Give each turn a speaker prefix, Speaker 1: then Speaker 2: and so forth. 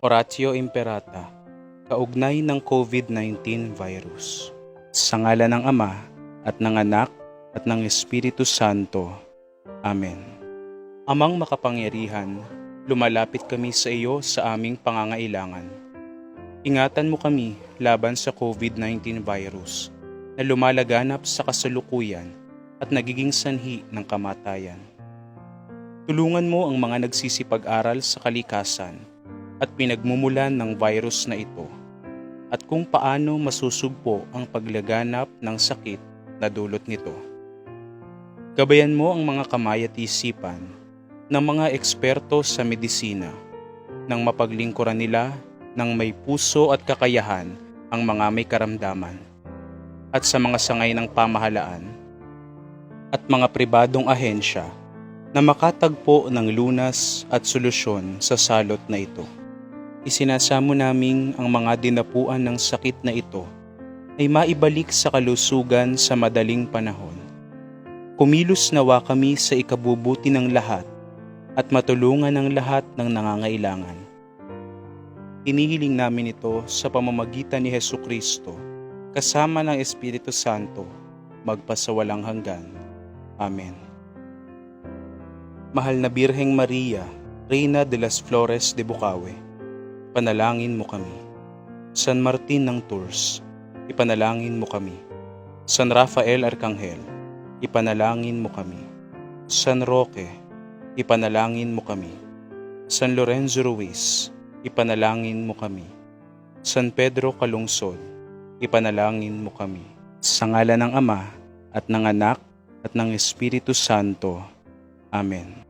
Speaker 1: Oratio Imperata, kaugnay ng COVID-19 virus. Sa ngala ng Ama, at ng Anak, at ng Espiritu Santo. Amen. Amang makapangyarihan, lumalapit kami sa iyo sa aming pangangailangan. Ingatan mo kami laban sa COVID-19 virus na lumalaganap sa kasalukuyan at nagiging sanhi ng kamatayan. Tulungan mo ang mga nagsisipag-aral sa kalikasan at pinagmumulan ng virus na ito at kung paano masusugpo ang paglaganap ng sakit na dulot nito. Gabayan mo ang mga kamay at isipan ng mga eksperto sa medisina nang mapaglingkuran nila ng may puso at kakayahan ang mga may karamdaman at sa mga sangay ng pamahalaan at mga pribadong ahensya na makatagpo ng lunas at solusyon sa salot na ito. Isinasamo naming ang mga dinapuan ng sakit na ito ay maibalik sa kalusugan sa madaling panahon. Kumilos nawa kami sa ikabubuti ng lahat at matulungan ang lahat ng nangangailangan. Inihiling namin ito sa pamamagitan ni Heso Kristo kasama ng Espiritu Santo magpasawalang hanggan. Amen. Mahal na Birheng Maria, Reina de las Flores de Bukawe, panalangin mo kami. San Martin ng Tours, ipanalangin mo kami. San Rafael Arcangel, ipanalangin mo kami. San Roque, ipanalangin mo kami. San Lorenzo Ruiz, ipanalangin mo kami. San Pedro Calungsod, ipanalangin mo kami. Sa ngala ng Ama, at ng Anak, at ng Espiritu Santo. Amen.